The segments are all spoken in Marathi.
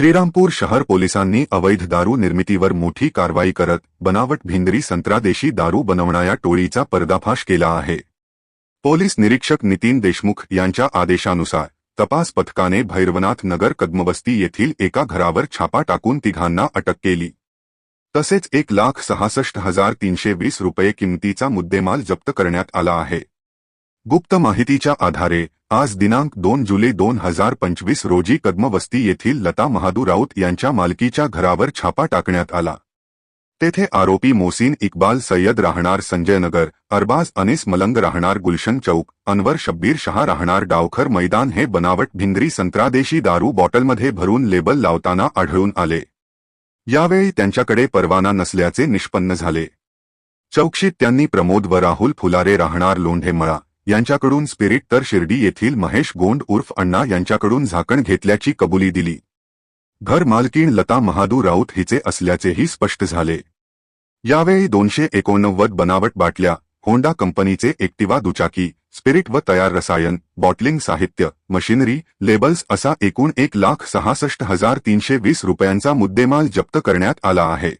श्रीरामपूर शहर पोलिसांनी अवैध दारू निर्मितीवर मोठी कारवाई करत बनावट भिंदरी संत्रादेशी दारू बनवणाऱ्या टोळीचा पर्दाफाश केला आहे. पोलीस निरीक्षक नितीन देशमुख यांच्या आदेशानुसार तपास पथकाने भैरवनाथ नगर कदमवस्ती येथील एका घरावर छापा टाकून तिघांना अटक केली. तसेच एक लाख सहासष्ट हजार तीनशे वीस रुपये किमतीचा मुद्देमाल जप्त करण्यात आला आहे. गुप्त माहितीच्या आधारे आज दिनांक दोन जुलै दोन हजार पंचवीस रोजी कदमवस्ती येथील लता महादू राऊत यांच्या मालकीच्या घरावर छापा टाकण्यात आला. तेथे आरोपी मोसीन इक्बाल सय्यद राहणार संजयनगर अरबाज अनिस मलंग राहणार गुलशन चौक अनवर शब्बीर शहा राहणार डावखर मैदान हे बनावट भिंगरी संत्रादेशी दारू बॉटलमध्ये भरून लेबल लावताना आढळून आले. यावेळी त्यांच्याकडे परवाना नसल्याचे निष्पन्न झाले. चौकशीत त्यांनी प्रमोद व राहुल फुलारे राहणार लोंढेमळा यांच्याकडून स्पिरिट तर शिर्डी येथील महेश गोंड उर्फ अण्णा यांच्याकडून झाकण घेतल्याची कबुली दिली. घर मालकीण लता महादू राऊत हिचे असल्याचेही स्पष्ट झाले. यावेळी दोनशे एकोणनव्वद बनावट बाटल्या होंडा कंपनीचे एक्टिवा दुचाकी स्पिरिट व तयार रसायन बॉटलिंग साहित्य मशिनरी लेबल्स असा एकूण एक लाख सहासष्ट हजार तीनशे वीस रुपयांचा मुद्देमाल जप्त करण्यात आला आहे.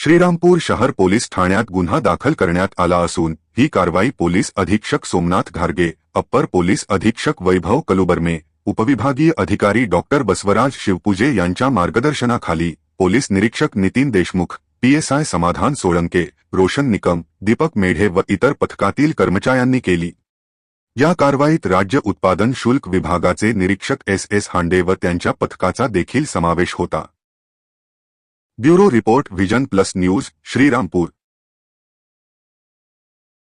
श्रीरामपूर शहर पोलीस ठाण्यात गुन्हा दाखल करण्यात आला असून ही कारवाई पोलीस अधीक्षक सोमनाथ घारगे अप्पर पोलीस अधीक्षक वैभव कलुबर्मे उपविभागीय अधिकारी डॉक्टर बसवराज शिवपूजे यांच्या मार्गदर्शनाखाली पोलीस निरीक्षक नितीन देशमुख पीएसआय समाधान सोळंके रोशन निकम दीपक मेढे व इतर पथकातील कर्मचाऱ्यांनी केली. या कारवाईत राज्य उत्पादन शुल्क विभागाचे निरीक्षक एस एस हांडे व त्यांच्या पथकाचा देखील समावेश होता. Bureau report Vision Plus News Shrirampur.